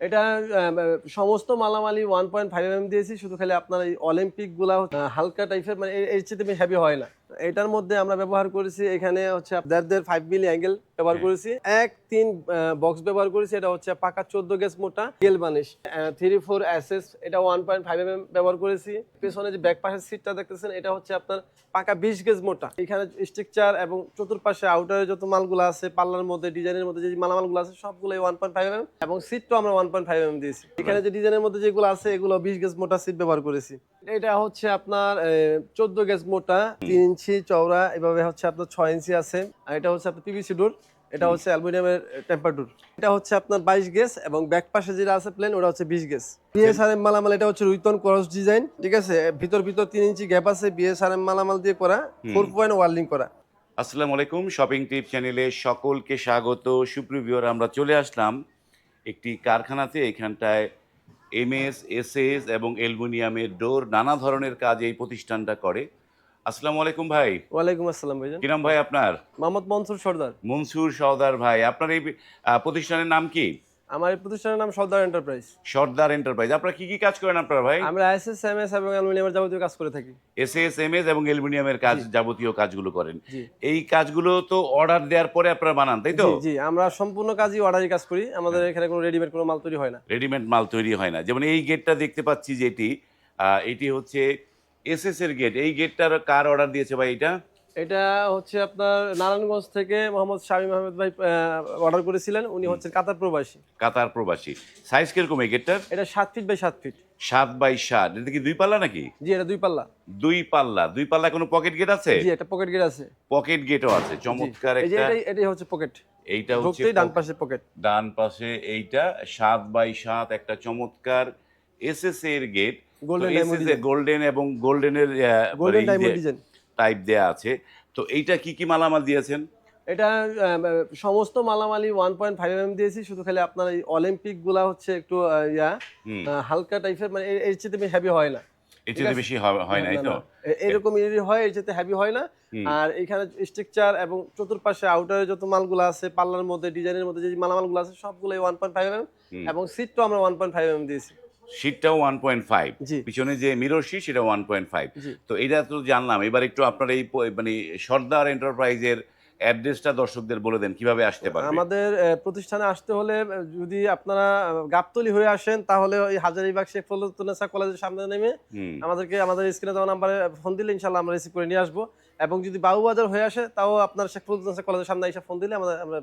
এটা সমস্ত মালামালি ওয়ান পয়েন্ট ফাইভ এম দিয়েছি শুধু খালি আপনার এই অলিম্পিকগুলা হচ্ছে, আহ, হালকা টাইপের মানে এর চেয়ে হেভি হয় না। এটার মধ্যে আমরা ব্যবহার করেছি এখানে হচ্ছে ফাইভ মিলি অ্যাঙ্গেল ব্যবহার। করেছি। এক তিন বক্স ব্যবহার করেছি এটা হচ্ছে পাকা চোদ্দ গেজ মোটা গেল বানিশ থ্রি ফোর অ্যাসেস এটা ওয়ান পয়েন্ট ফাইভ এম ব্যবহার করেছি। পেছনে যে ব্যাক পাশের সিটটা দেখতেছেন এটা হচ্ছে আপনার পাকা বিশ গেজ মোটা। এখানে স্ট্রাকচার এবং চতুর্পাশে আউটারে যত মালগুলো আছে পাল্লার মধ্যে ডিজাইনের মধ্যে যে মালামালগুলো আছে সবগুলো ওয়ান পয়েন্ট ফাইভ এম এবং সিটটাও আমরা ওয়ান পয়েন্ট ফাইভ এম দিয়েছি। এখানে যে ডিজাইনের মধ্যে যেগুলো আছে এগুলো বিশ গেজ মোটা সিট ব্যবহার করেছি। এটা হচ্ছে আপনার চোদ্দ গেজ মোটা তিন ইঞ্চি চওড়া এভাবে হচ্ছে আপনার ছয় ইঞ্চি আছে। আর এটা হচ্ছে আপনার পিভিসি ডোর এটা হচ্ছে অ্যালুমিনিয়ামের টেম্পার ডোর এটা হচ্ছে আপনার বাইশ গেজ এবং ব্যাক পাশে যেটা আছে প্লেন ওটা হচ্ছে বিশ গেজ। বিএসআরএম মালামাল এটা হচ্ছে রুইতন ক্রস ডিজাইন ঠিক আছে? ভিতর ভিতর তিন ইঞ্চি গ্যাপ আছে বিএসআরএম মালামাল দিয়ে করা ফোর পয়েন্ট ওয়ার্লিং করা। আসসালামু আলাইকুম শপিং টিপ চ্যানেলে সকলকে স্বাগত। সুপ্রিভিওর আমরা চলে আসলাম একটি কারখানাতে এখানটায় এমএস এসএস এবং অ্যালুমিনিয়ামের ডোর নানা ধরনের কাজ এই প্রতিষ্ঠানটা করে। আসসালামু আলাইকুম ভাই। ওয়ালাইকুম আসসালাম ভাইজান। কিরাম ভাই আপনার? মোহাম্মদ মনসুর সর্দার। মনসুর সর্দার ভাই আপনার এই প্রতিষ্ঠানের নাম কি? আমার এই প্রতিষ্ঠানের নাম সর্দার এন্টারপ্রাইজ। সর্দার এন্টারপ্রাইজ। আপনারা কি কি কাজ করেন আপনার ভাই? আমরা এসএস এমএস এবং অ্যালুমিনিয়ামের যাবতীয় কাজ করে থাকি। এসএস এমএস এবং অ্যালুমিনিয়ামের কাজ যাবতীয় কাজগুলো করেন। এই কাজগুলো তো অর্ডার দেওয়ার পরে আপনারা বানান তাই তো? জি আমরা সম্পূর্ণ কাজই অর্ডারই কাজ করি। আমাদের এখানে কোনো রেডিমেড কোনো মাল তৈরি হয় না। রেডিমেড মাল তৈরি হয় না। যেমন এই গেটটা দেখতে পাচ্ছি যেটি এটি হচ্ছে এসএস এর গেট এই গেটটার কার অর্ডার দিয়েছে ভাই এটা? এটা হচ্ছে আপনার নারায়ণগঞ্জ থেকে মোহাম্মদ শামীম আহমেদ ভাই অর্ডার করেছিলেন। উনি হচ্ছেন কাতার প্রবাসী। কাতার প্রবাসী। সাইজ কীরকম এই গেটটার? এটা সাত ফিট বাই সাত ফিট সাত বাই সাত। এটা কি দুই পাল্লা নাকি? জি এটা দুই পাল্লা। দুই পাল্লা। দুই পাল্লা কোনো পকেট গেট আছে? জি একটা পকেট গেট আছে। পকেট গেটও আছে। চমৎকার একটা এটাই হচ্ছে পকেট এইটা হচ্ছে ডান পাশে পকেট ডান পাশে এইটা। সাত বাই সাত একটা চমৎকার এসএস এর গেট গোল্ডেন গোল্ডেন এবং গোল্ডেনের গোল্ডেন ডায়মন্ড ডিজাইন টাইপ দেয়া আছে। তো এইটা কি কি মালামাল দিয়েছেন? এটা সমস্ত মালামালি ওয়ান পয়েন্ট ফাইভ এম দিয়েছি শুধু খালি আপনার এই অলিম্পিকগুলা হচ্ছে একটু ইয়া হালকা টাইপের মানে এর- চেয়ে হেভি হয় না। এর চেয়ে বেশি হয় না তো? এরকম এরই হয় এর চেয়ে হেভি হয় না। আর এখানে স্ট্রাকচার এবং চতুর্পাশে আউটারে যত মালগুলো আছে পাল্লার মধ্যে ডিজাইনের মধ্যে যে মালামালগুলো আছে সবগুলো ওয়ান পয়েন্ট ফাইভ এম। এবং সিটটাও আমরা ওয়ান পয়েন্ট ফাইভ এম দিয়েছি। শীটটাও ওয়ান পয়েন্ট ফাইভ পিছনে যে মিরর শীট সেটা ওয়ান পয়েন্ট ফাইভ তো এটা তো জানলাম। এবার একটু আপনার এই মানে সর্দার এন্টারপ্রাইজের অ্যাড্রেসটা দর্শকদের বলে দেন কীভাবে আসতে পারবে? আমাদের প্রতিষ্ঠানে আসতে হলে যদি আপনারা গাবতলি হয়ে আসেন তাহলে ওই হাজারিবাগ শেখ ফজলুন্নেসা কলেজের সামনে নেমে আমাদেরকে আমাদের স্ক্রিনে দেওয়া নাম্বারে ফোন দিলে ইনশাল্লাহ আমরা রিসিভ করে নিয়ে আসব। এবং যদি বাবুবাজার হয়ে আসে তাও আপনার শেখ ফজলুন্নেসা কলেজের সামনে এসে ফোন দিলে আমাদের আমরা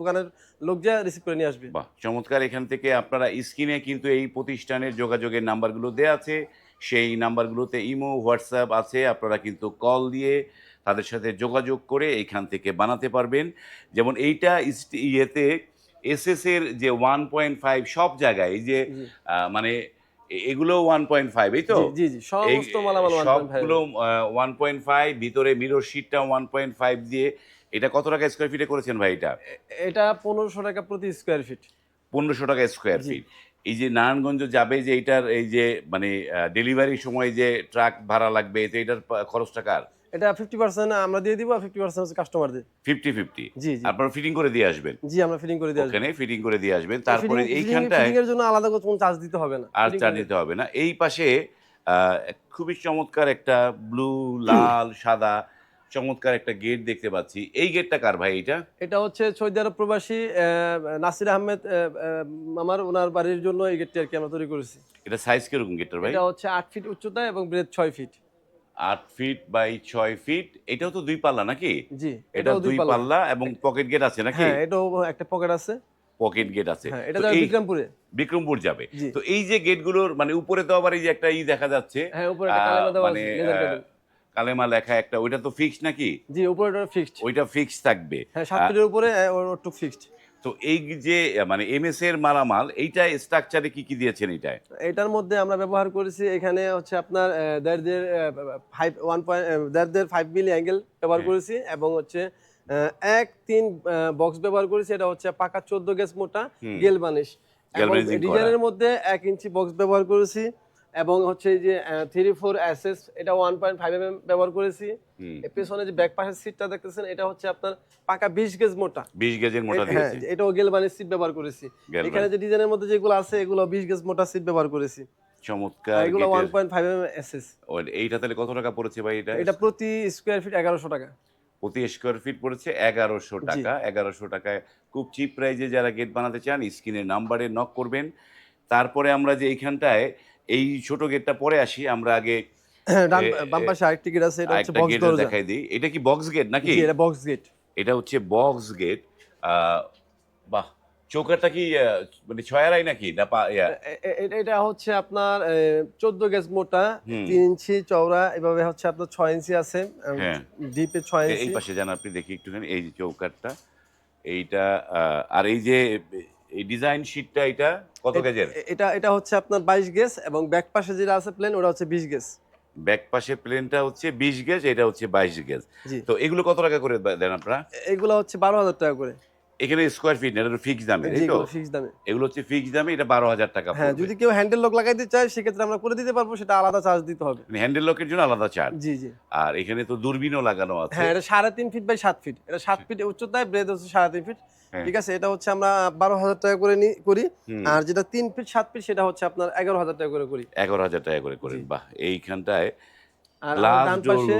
দোকানের লোক যা রিসিভ করে নিয়ে আসবে। বাহ চমৎকার। এখান থেকে আপনারা স্ক্রিনে কিন্তু এই প্রতিষ্ঠানের যোগাযোগের নাম্বারগুলো দেওয়া আছে। সেই নাম্বারগুলোতে ইমো হোয়াটসঅ্যাপ আছে আপনারা কিন্তু কল দিয়ে তাদের সাথে যোগাযোগ করে এখান থেকে বানাতে পারবেন। যেমন এইটা ইয়েতে এসএস এর যে ওয়ান পয়েন্ট ফাইভ সব জায়গায় যে মানে এগুলো ওয়ান পয়েন্ট ফাইভ এই তো? জি, জি সমস্ত মালামাল সবগুলো ওয়ান পয়েন্ট ফাইভ ভিতরে মিরর শিটটা ওয়ান পয়েন্ট ফাইভ দিয়ে এটা কত টাকা স্কোয়ার ফিটে করেছেন ভাই এটা? এটা পনেরোশো টাকা প্রতি স্কোয়ার ফিট পনেরোশো টাকা স্কোয়ার ফিট এই যে নারায়ণগঞ্জ যাবে যে এইটার এই যে মানে ডেলিভারির সময় যে ট্রাক ভাড়া লাগবে এতে এটার খরচটা খরচ টাকার এটা ফিফটি পার্সেন্ট আমরা দিয়ে দিব আর ফিফটি পার্সেন্ট হচ্ছে কাস্টমারদের ফিফটি ফিফটি জি জি। আপনারা ফিটিং করে দিয়ে আসবেন? জি আমরা ফিটিং করে দিয়ে আসব। ওখানে ফিটিং করে দিয়ে আসবেন। তারপরে এইখানটায় ফিটিং এর জন্য আলাদা কোনো চার্জ দিতে হবে না। আর চার্জ দিতে হবে না। এই পাশে খুবই চমৎকার একটা ব্লু লাল সাদা চমৎকার একটা গেট দেখতে পাচ্ছি। এই গেটটা কার ভাই এটা? এটা হচ্ছে সৌদি আরব প্রবাসী নাসির আহমেদ আহ, আহ, আমার ওনার বাড়ির জন্য এই গেটটি আর কি আমরা তৈরি করেছি। এটা সাইজ কীরকম গেটটার ভাই? এটা হচ্ছে আট ফিট উচ্চতা এবং ব্রেথ ছয় ফিট আট ফিট বাই ছয় ফিট এটাও তো দুই পাল্লা নাকি? জি এটা দুই পাল্লা। এবং পকেট গেট আছে নাকি? হ্যাঁ এটাও একটা পকেট আছে। পকেট গেট আছে। হ্যাঁ এটা যাবে বিক্রমপুরে। বিক্রমপুর যাবে। তো এই যে গেটগুলোর মানে উপরে তো আবার এই যে একটা ই দেখা যাচ্ছে হ্যাঁ উপরে একটা মানে। কালেমা লেখা একটা ওইটা তো ফিক্স নাকি? জি উপরে ফিক্সড ওইটা ফিক্স থাকবে। হ্যাঁ সাত ফিটের উপরে ওটুক ফিক্সড তো এই যে মানে এমএস এর মালামাল এইটা স্ট্রাকচারে কি কি দিয়েছেন এটায় এটার মধ্যে আমরা ব্যবহার করেছি এখানে হচ্ছে আপনার আহ, দেড় দেড় ফাইভ ওয়ান পয়েন্ট দেড় দেড় ফাইভ মিলি অ্যাঙ্গেল ব্যবহার হ্যাঁ। করেছি এবং হচ্ছে এক তিন বক্স ব্যবহার করেছি এটা হচ্ছে পাকা চোদ্দ গ্যাস মোটা গেল বানিশ। ডিজাইনের মধ্যে এক ইঞ্চি বক্স ব্যবহার করেছি এবং হচ্ছে যে থ্রি ফোর অ্যাসেস এটা one point five M M ব্যবহার করেছি। পেছনে যে ব্যাক পাশের সিটটা দেখতেছেন এটা হচ্ছে আপনার পাকা বিশ গেজ মোটা। বিশ গেজের মোটা হ্যাঁ দিয়েছে। এটাও গেলবানের সিট ব্যবহার করেছি। এখানে যে ডিজাইনের মধ্যে যেগুলো আছে এগুলো বিশ গেজ মোটা সিট ব্যবহার করেছি। চমৎকার এগুলো এসএস এইটা তাহলে কত টাকা পড়েছে ভাই এটা? এটা প্রতি স্কোয়ার ফিট এগারোশো টাকা। প্রতি স্কোয়ার ফিট পড়েছে এগারোশো টাকা। এগারোশো টাকায় খুব চিপ প্রাইজে যারা গেট বানাতে চান স্ক্রিনের নাম্বারে নক করবেন। তারপরে আমরা যে এইখানটায় এই ছোট গেটটা পরে আসি আমরা আগে ডান বাম পাশে আরেকটি গেট আছে এটা হচ্ছে বক্স গেট দরজা দেখাই দিই। এটা কি বক্স গেট নাকি? এটা বক্স গেট এটা হচ্ছে বক্স গেট বাহ চৌকারটা কি মানে ছয় আড়াই নাকি? না এটা হচ্ছে আপনার চোদ্দ গেজ মোটা তিন ইঞ্চি চওড়া এভাবে হচ্ছে আপনার ছয় ইঞ্চি আছে হ্যাঁ। ডিপে ছয় এই পাশে যান আপনি দেখি একটুখানি এই যে চৌকারটা এইটা আহ, আর এই যে এই ডিজাইন শীটটা এটা কত গেজের এটা এটা হচ্ছে আপনার বাইশ গেজ এবং ব্যাক পাশে যেটা আছে প্লেন ওটা হচ্ছে বিশ গেজ ব্যাক পাশে প্লেনটা হচ্ছে বিশ গেজ এটা হচ্ছে বাইশ গেজ তো এগুলো কত টাকা করে দেন আপনারা? এগুলো হচ্ছে বারো হাজার টাকা করে। এখানে স্কোয়ার ফিট এটা ফিক্স দামে তাই তো? ফিক্স দামে। এগুলো হচ্ছে ফিক্স দামে এটা বারো হাজার টাকা হ্যাঁ যদি কেউ হ্যান্ডেল লক লাগাইতে চায় সেক্ষেত্রে আমরা করে দিতে পারব সেটা আলাদা চার্জ দিতে হবে। হ্যান্ডেল লকের জন্য আলাদা চার্জ জি জি। আর এখানে তো দূরবীনও লাগানো আছে। হ্যাঁ এটা সাড়ে তিন ফিট বাই সাত ফিট এটা সাত ফিট উচ্চতায় ব্রেথ হচ্ছে সাড়ে তিন ফিট হ্যাঁ। ঠিক আছে এটা হচ্ছে আমরা বারো হাজার টাকা করে নি করি। আর যেটা তিন ফিট সাত ফিট সেটা হচ্ছে আপনার এগারো হাজার টাকা করে করি। এগারো হাজার টাকা করে করেন। বাহ এইখানটায় আর ডান পাশে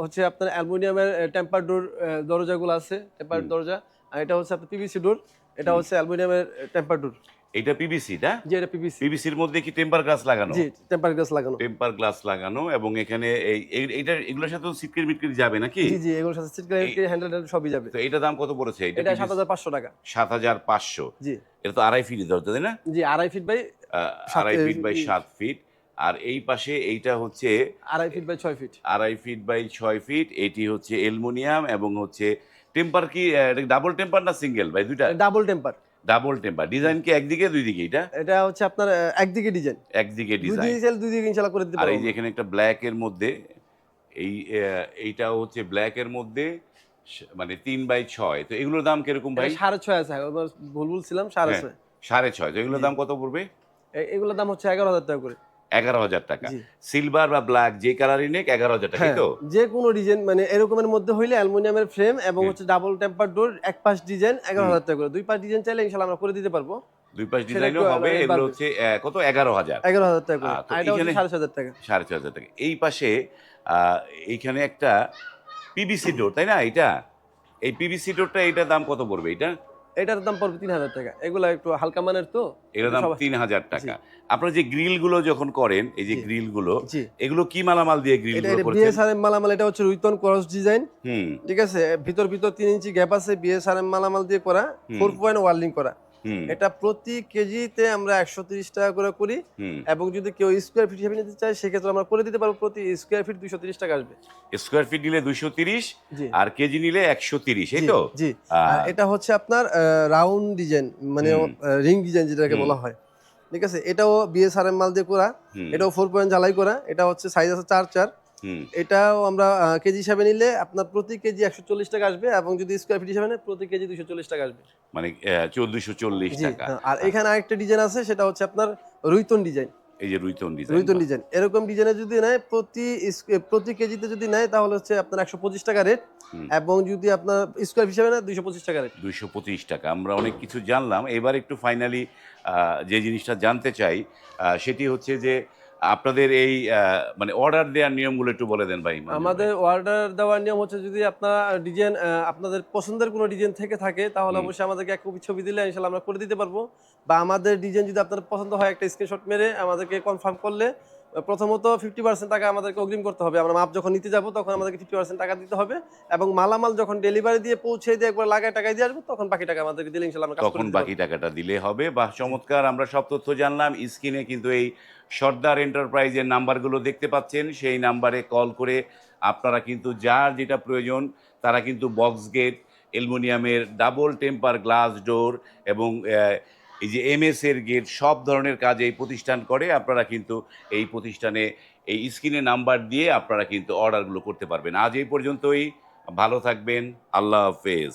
হচ্ছে আপনার অ্যালুমিনিয়ামের টেম্পার ডোর দরজাগুলো আছে টেম্পার দরজা। আর এটা হচ্ছে আপনার পিভিসি ডোর এটা হচ্ছে অ্যালুমিনিয়ামের টেম্পার ডোর। এটা পিবিসি না? জি এটা পিভিসি পিবিসির মধ্যে কি টেম্পার গ্লাস লাগানো? জি টেম্পার গ্লাস লাগানো। টেম্পার গ্লাস লাগানো এবং এখানে এই এইটা এগুলোর সাথে যাবে নাকি? জি জি এগুলোর সাথে হ্যান্ডেল সবই যাবে। তো এটা দাম কত পড়েছে? এটা সাত হাজার পাঁচশো টাকা। সাত হাজার পাঁচশো? জি। এটা তো আড়াই ফিট ধরতে তাই না? জি আড়াই ফিট বাই আড়াই ফিট বাই এই- সাত ফিট আর এই পাশে এইটা হচ্ছে আড়াই ফিট বাই ছয় ফিট আড়াই ফিট বাই ছয় ফিট এটি হচ্ছে অ্যালুমিনিয়াম এবং হচ্ছে টেম্পার কি ডাবল টেম্পার না সিঙ্গেল ভাই দুইটা? Double temper double temper design কি একদিকে দুই দিকে এটা? এটা হচ্ছে আপনার একদিকে ডিজাইন একদিকে দুই ডিজাইন দুই দিকে ইনশাল্লাহ করে দিতে আর এই যে এখানে একটা ব্ল্যাক এর মধ্যে এই আহ, এইটাও হচ্ছে ব্ল্যাক এর মধ্যে মানে তিন বাই ছয়। তো এগুলোর দাম কীরকম ভাই? সাড়ে ছয় আছে ভুল বলছিলাম সাড়ে হ্যাঁ, ছয়। সাড়ে ছয়। তো এগুলোর দাম কত পড়বে? এগুলোর দাম হচ্ছে এগারো হাজার টাকা করে। এগারো হাজার টাকা। সিলভার বা ব্ল্যাক যে কালারই নেক এগারো হাজার টাকা হ্যাঁ তো? যে কোনো ডিজাইন মানে এরকমের মধ্যে হইলে অ্যালুমিনিয়ামের ফ্রেম এবং হচ্ছে ডাবল টেম্পার ডোর এক পাশ ডিজাইন এগারো হাজার টাকা করে। দুই পাশ ডিজাইন চাইলে ইনশাল্লাহ আমরা করে দিতে পারব। দুই পাশ ডিজাইনও হবে আলাদা এগুলো হচ্ছে কত? এগারো হাজার। এগারো হাজার টাকা এইখানে- সাড়ে হাজার টাকা। সাড়ে ছয় হাজার টাকা। এই পাশে এইখানে একটা পিবিসি ডোর তাই না? এটা এই পিবিসি ডোরটা এটার দাম কত পড়বে? এটা এটার দাম পড়বে তিন হাজার টাকা। এগুলো একটু হালকা মানের তো? এটার দাম তিন হাজার টাকা। আপনারা যে গ্রিলগুলো যখন করেন এই যে গ্রিলগুলো এগুলো কি মালামাল দিয়ে গ্রিলগুলো করছেন? বিএসআরএম মালামাল এটা হচ্ছে রুইতন ক্রস ডিজাইন হুম। ঠিক আছে? ভিতর ভিতর তিন ইঞ্চি গ্যাপ আছে বিএসআরএম মালামাল দিয়ে করা ফোর পয়েন্ট ওয়ার্লিং করা। এটা প্রতি কেজিতে আমরা একশো তিরিশ টাকা করে করি এবং যদি কেউ স্কোয়ার ফিট হিসেবে নিতে চায় সেক্ষেত্রে আমরা করে দিতে পারব প্রতি স্কোয়ার ফিট দুশো তিরিশ টাকা আসবে। স্কোয়ার ফিট নিলে দুইশো তিরিশ আর কেজি নিলে একশো তিরিশ এই তো? জি। এটা হচ্ছে আপনার রাউন্ড ডিজাইন মানে রিং ডিজাইন যেটাকে বলা হয়। ঠিক আছে? এটাও বিএসআরএম মাল দিয়ে করা। এটাও ফোর পয়েন্ট জ্বালাই করা। এটা হচ্ছে সাইজ আছে চার চার। এটাও আমরা কেজি হিসাবে নিলে আপনার প্রতি কেজি একশো চল্লিশ টাকা আসবে এবং যদি স্কোয়ার ফিট হিসাবে নেয় প্রতি কেজি দুশো চল্লিশ টাকা আসবে। মানে চোদ্দশো চল্লিশ টাকা। হ্যাঁ, আর এখানে আরেকটা ডিজাইন আছে সেটা হচ্ছে আপনার রুইতন ডিজাইন এই যে রুইতন ডিজাইন রুইতন ডিজাইন এরকম ডিজাইনে যদি নেয় প্রতি প্রতি কেজিতে যদি নেয় তাহলে হচ্ছে আপনার একশো পঁচিশ টাকা রেট। এবং যদি আপনার স্কোয়ার হিসাবে নেয় দুইশো পঁচিশ টাকা রেট দুইশো পঁচিশ টাকা। আমরা অনেক কিছু জানলাম। এবার একটু ফাইনালি যে জিনিসটা জানতে চাই সেটি হচ্ছে যে আপনাদের এই মানে অর্ডার দেওয়ার নিয়মগুলো একটু বলে দেন ভাই আমাদের অর্ডার দেওয়ার নিয়ম হচ্ছে যদি আপনার ডিজাইন আপনাদের পছন্দের কোনো ডিজাইন থেকে থাকে তাহলে অবশ্যই আমাদেরকে এক কপি ছবি দিলে ইনশাল্লাহ আমরা করে দিতে পারব। বা আমাদের ডিজাইন যদি আপনার পছন্দ হয় একটা স্ক্রিনশট মেরে আমাদেরকে কনফার্ম করলে প্রথমত ফিফটি পার্সেন্ট টাকা আমাদেরকে অগ্রিম করতে হবে। আমরা মাপ যখন নিতে যাব তখন আমাদেরকে ফিফটি পার্সেন্ট টাকা দিতে হবে এবং মালামাল যখন ডেলিভারি দিয়ে পৌঁছে দিয়ে একবার লাগায় টাকায় দিয়ে আসব তখন বাকি টাকা আমাদেরকে দিলে ইনশাল্লাহ আমরা তখন বাকি টাকাটা দিলে হবে। বা চমৎকার আমরা সব তথ্য জানলাম। স্ক্রিনে কিন্তু এই সর্দার এন্টারপ্রাইজের নাম্বারগুলো দেখতে পাচ্ছেন। সেই নাম্বারে কল করে আপনারা কিন্তু যার যেটা প্রয়োজন তারা কিন্তু বক্স গেট অ্যালুমিনিয়ামের ডাবল টেম্পার গ্লাস ডোর এবং এই যে এম এস এর গেট সব ধরনের কাজ এই প্রতিষ্ঠান করে, আপনারা কিন্তু এই প্রতিষ্ঠানে এই স্ক্রিনে নাম্বার দিয়ে আপনারা কিন্তু অর্ডারগুলো করতে পারবেন। আজ এই পর্যন্তই, ভালো থাকবেন, আল্লাহ হাফেজ।